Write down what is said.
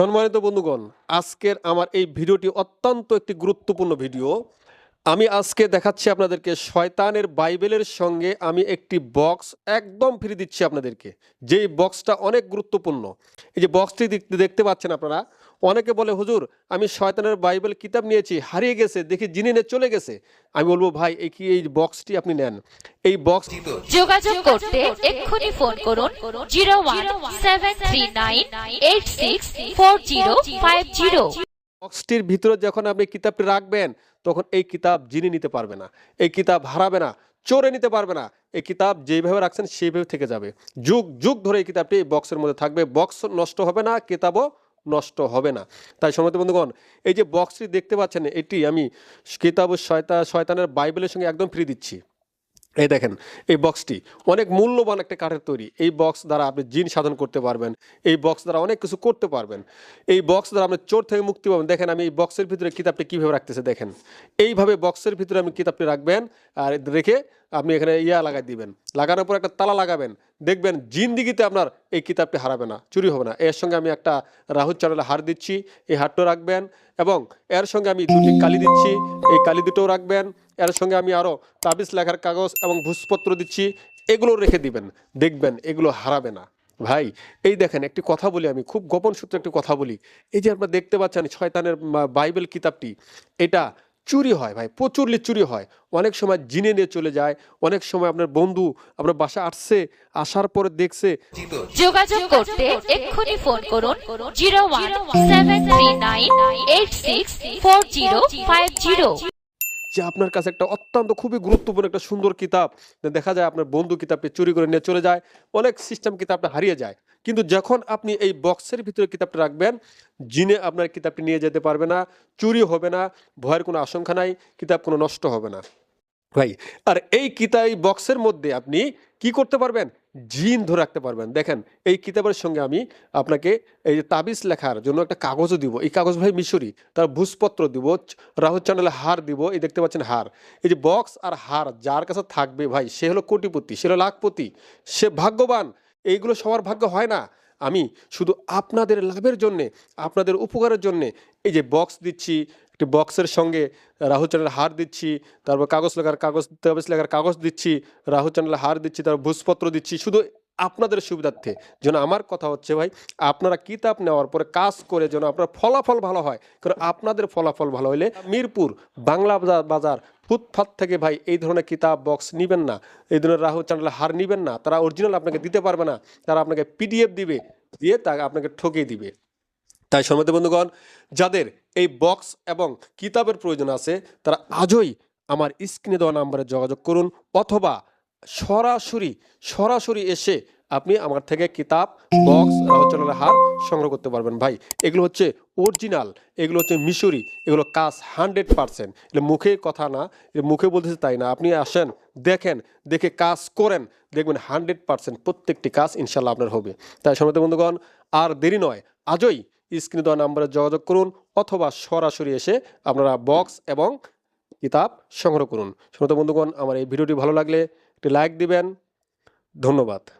সম্মানিত বন্ধুগণ আজকের আমার এই ভিডিওটি অত্যন্ত একটি গুরুত্বপূর্ণ ভিডিও। আমি আজকে দেখাচ্ছি আপনাদেরকে শয়তানের বাইবেলের সঙ্গে আমি একটি বক্স একদম ফ্রি দিচ্ছি আপনাদেরকে। যেই বক্সটা অনেক গুরুত্বপূর্ণ। এই যে বক্সটি দেখতে পাচ্ছেন আপনারা? অনেকে বলে, হুজুর, আমি শয়তানের বাইবেল কিতাব নিয়েছি, হারিয়ে গেছে, দেখি জিনে নিয়ে চলে গেছে। আমি বলব, ভাই, এই কি এই বক্সটি আপনি নেন? এই বক্স যোগাযোগ করতে এক্ষুনি ফোন করুন zero one seven three nine eight six four zero five zero. বক্সটির ভিতরে যখন আপনি কিতাবটি রাখবেন, তখন এই কিতাব জিনে নিতে পারবে না। এই কিতাব হারাবে না, চোরে নিতে পারবে না। এই কিতাব যেইভাবে রাখছেন, সেইভাবে থেকে যাবে। যুগ যুগ ধরে এই কিতাবটি এই বক্সের মধ্যে থাকবে। বক্স নষ্ট হবে না, কিতাবও নষ্ট হবে না। তাই সময় বন্ধুগণ, এই যে বক্সটি দেখতে পাচ্ছেন, এটি আমি কিতাব শয়তা, শয়তানের বাইবেলের সঙ্গে একদম ফ্রি দিচ্ছি। এই দেখেন, এই বক্সটি অনেক মূল্যবান একটা কাঠের তৈরি। এই বক্স দ্বারা আপনি জিন সাধন করতে পারবেন, এই বক্স দ্বারা অনেক কিছু করতে পারবেন। এই বক্স দ্বারা আপনি চোর থেকে মুক্তি পাবেন। দেখেন, আমি এই বক্সের ভিতরে কিতাবটি কীভাবে রাখতেছে, দেখেন। এইভাবে বক্সের ভিতরে আমি কিতাবটি রাখবেন আর রেখে আপনি এখানে ইয়া লাগাই দিবেন। লাগানোর পর একটা তালা লাগাবেন। দেখবেন জিন্দিগিতে আপনার এই কিতাবটি হারাবে না, চুরি হবে না। এর সঙ্গে আমি একটা রাহুল চ্যানেলে হার দিচ্ছি, এই হারটাও রাখবেন এবং এর সঙ্গে আমি দুটি কালি দিচ্ছি, এই কালি দুটোও রাখবেন। এর সঙ্গে আমি আরও তাবিজ লেখার কাগজ এবং ভূষপত্র দিচ্ছি এগুলো রেখে দিবেন। দেখবেন এগুলো হারাবে না। ভাই, এই দেখেন একটি কথা বলি আমি, খুব গোপন সূত্রে একটি কথা বলি। এই যে আপনারা দেখতে পাচ্ছেন শয়তানের বাইবেল কিতাবটি, এটা চুরি হয় ভাই প্রচুরলি চুরি হয়। অনেক সময় জিনে নিয়ে চলে যায় অনেক সময় আপনার বন্ধু আপনার বাসা আসছে আসার পরে দেখছে। যোগাযোগ করতে এক্ষুনি ফোন করুন zero one seven three nine eight six four zero five zero. যে আপনার কাছে একটা অত্যন্ত খুবই গুরুত্বপূর্ণ একটা সুন্দর কিতাব দেখা যায় আপনার বন্ধু কিতাবটি চুরি করে নিয়ে চলে যায় অনেক সিস্টেম কিতাবটা হারিয়ে যায়। কিন্তু যখন আপনি এই বক্সের ভিতরে কিতাবটা রাখবেন, জিনে আপনার কিতাবটি নিয়ে যেতে পারবে না, চুরি হবে না, ভয়ের কোনো আশঙ্কা নাই, কিতাব কোনো নষ্ট হবে না। ভাই, আর এই কিতাব, এই বক্সের মধ্যে আপনি কি করতে পারবেন? জিন ধরে রাখতে পারবেন। দেখেন, এই কিতাবের সঙ্গে আমি আপনাকে এই যে তাবিজ লেখার জন্য একটা কাগজও দিব। এই কাগজ ভাই মিশরি, তার ভূষপত্র দিব, রাহুল চ্যানেলে হার দিব, এই দেখতে পাচ্ছেন হার। এই যে বক্স আর হার, যার কাছে থাকবে ভাই, সে হলো কোটিপতি, সে হলো লাখপতি, সে ভাগ্যবান। এইগুলো সবার ভাগ্য হয় না। আমি শুধু আপনাদের লাভের জন্যে, আপনাদের উপকারের জন্যে এই যে বক্স দিচ্ছি, একটি বক্সের সঙ্গে রাহুল চ্যানেলের হার দিচ্ছি, তারপর কাগজ লেখার কাগজ তাবিজ লেখার কাগজ দিচ্ছি, রাহুল চ্যানেলের হার দিচ্ছি, তারপর ভোজপত্র দিচ্ছি, শুধু আপনাদের সুবিধার্থে। যেন আমার কথা হচ্ছে ভাই, আপনারা কিতাব নেওয়ার পরে কাজ করে যেন আপনার ফলাফল ভালো হয়। কারণ আপনাদের ফলাফল ভালো হলে মিরপুর, বাংলা বাজার ফুটপাত থেকে ভাই এই ধরনের কিতাব বক্স নেবেন না। এই ধরনের রাহু চ্যানেলে হার নেবেন না। তারা অরিজিনাল আপনাকে দিতে পারবে না। তারা আপনাকে পিডিএফ দিবে, দিয়ে তা আপনাকে ঠকিয়ে দিবে। তাই সম্মত বন্ধুগণ, যাদের এই বক্স এবং কিতাবের প্রয়োজন আছে, তারা আজই আমার স্ক্রিনে দেওয়া নাম্বারে যোগাযোগ করুন অথবা সরাসরি সরাসরি এসে আপনি আমার থেকে কিতাব বক্স রচনার হার সংগ্রহ করতে পারবেন। ভাই, এগুলো হচ্ছে অরিজিনাল এগুলো হচ্ছে মিশরি, এগুলো কাজ হান্ড্রেড পারসেন্ট। এগুলো মুখে কথা না এটা মুখে বলতেছে তাই না। আপনি আসেন, দেখেন, দেখে কাজ করেন, দেখবেন হান্ড্রেড পারসেন্ট প্রত্যেকটি কাজ ইনশাল্লাহ আপনার হবে। তাই সময় বন্ধুগণ, আর দেরি নয়, আজই স্ক্রিনে দেওয়া নাম্বারে যোগাযোগ করুন অথবা সরাসরি এসে আপনারা বক্স এবং কিতাব সংগ্রহ করুন। সমত বন্ধুগণ, আমার এই ভিডিওটি ভালো লাগলে একটি লাইক দিবেন। ধন্যবাদ।